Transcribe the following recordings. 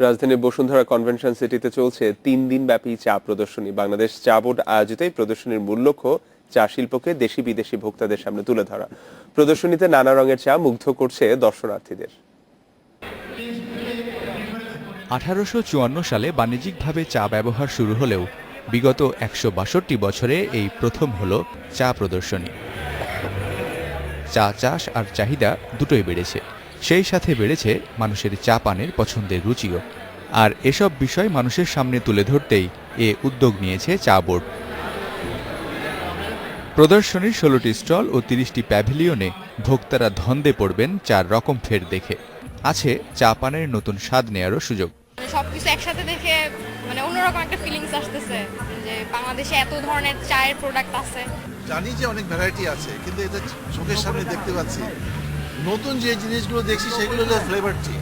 রাজধানীর বসুন্ধরা কনভেনশন সিটিতে চলছে তিন দিন ব্যাপী চা প্রদর্শনী। বাংলাদেশ চা বোর্ড আয়োজিত এই প্রদর্শনীর মূল লক্ষ্য চা শিল্পকে দেশি বিদেশি ভোক্তাদের সামনে তুলে ধরা। প্রদর্শনীতে নানা রঙের চা মুগ্ধ করছে দর্শনার্থীদের। আঠারোশো চুয়ান্ন সালে বাণিজ্যিকভাবে চা ব্যবহার শুরু হলেও বিগত একশো বাষট্টি বছরে এই প্রথম হল চা প্রদর্শনী। চা চাষ আর চাহিদা দুটোই বেড়েছে। সেই সাথে বেড়েছে মানুষের চা পানের পছন্দের রুচিও। আর এসব বিষয় মানুষের সামনে তুলে ধরতেই এ উদ্যোগ নিয়েছে চা বোর্ড। প্রদর্শনীর ষোলোটি স্টল ও তিরিশটি প্যাভিলিয়নে ভোক্তারা ধন্দে পড়বেন চার রকম ফের দেখে। আছে চা পানের নতুন স্বাদ নেয়ারও সুযোগ। মানে সবকিছু একসাথে দেখে মানে অন্যরকম একটা ফিলিংস আসতেছে যে বাংলাদেশে এত ধরনের চায়ের প্রোডাক্ট আছে। জানি যে অনেক ভ্যারাইটি আছে কিন্তু এটা চোখের সামনে দেখতে পাচ্ছি। নতুন যে জিনিসগুলো দেখছি সেগুলো হলো ফ্লেভার টি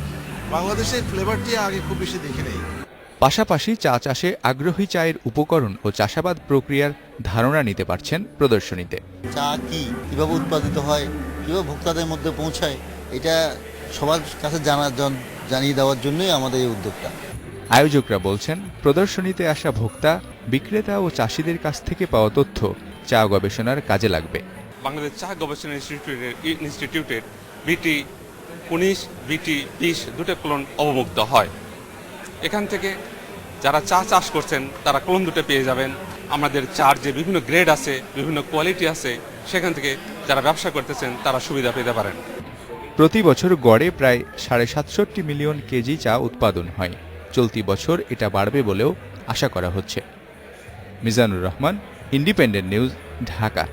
বাংলাদেশে ফ্লেভার টি আগে খুব বেশি দেখি নেই। পাশাপাশি চা চাষে আগ্রহী চায়ের উপকরণ ও চাষাবাদ প্রক্রিয়ার ধারণা নিতে পারছেন প্রদর্শনীতে। চা কি কীভাবে উৎপাদিত হয় কীভাবে ভোক্তাদের মধ্যে পৌঁছায় এটা সবার কাছে জানা জন- জানিয়ে দেওয়ার জন্যই আমাদের এই উদ্যোগটা। আয়োজকরা বলছেন প্রদর্শনীতে আসা ভোক্তা বিক্রেতা ও চাষিদের কাছ থেকে পাওয়া তথ্য চা গবেষণার কাজে লাগবে। বাংলাদেশ চা গবেষণা ইনস্টিটিউটের ইনস্টিটিউটের বিটি উনিশ বিটি বিশ দুটো ক্লোন অবমুক্ত হয়। এখান থেকে যারা চা চাষ করছেন, তারা ক্লোন দুটো পেয়ে যাবেন। আমাদের চার যে বিভিন্ন গ্রেড আছে, বিভিন্ন কোয়ালিটি আছে, সেখান থেকে যারা ব্যবসা করতেছেন, তারা সুবিধা পেতে পারেন। প্রতি বছর গড়ে প্রায় সাড়ে সাতষট্টি মিলিয়ন কেজি চা উৎপাদন হয়। চলতি বছর এটা বাড়বে বলেও আশা করা হচ্ছে। Mizanur Rahman, independent news, Dhaka.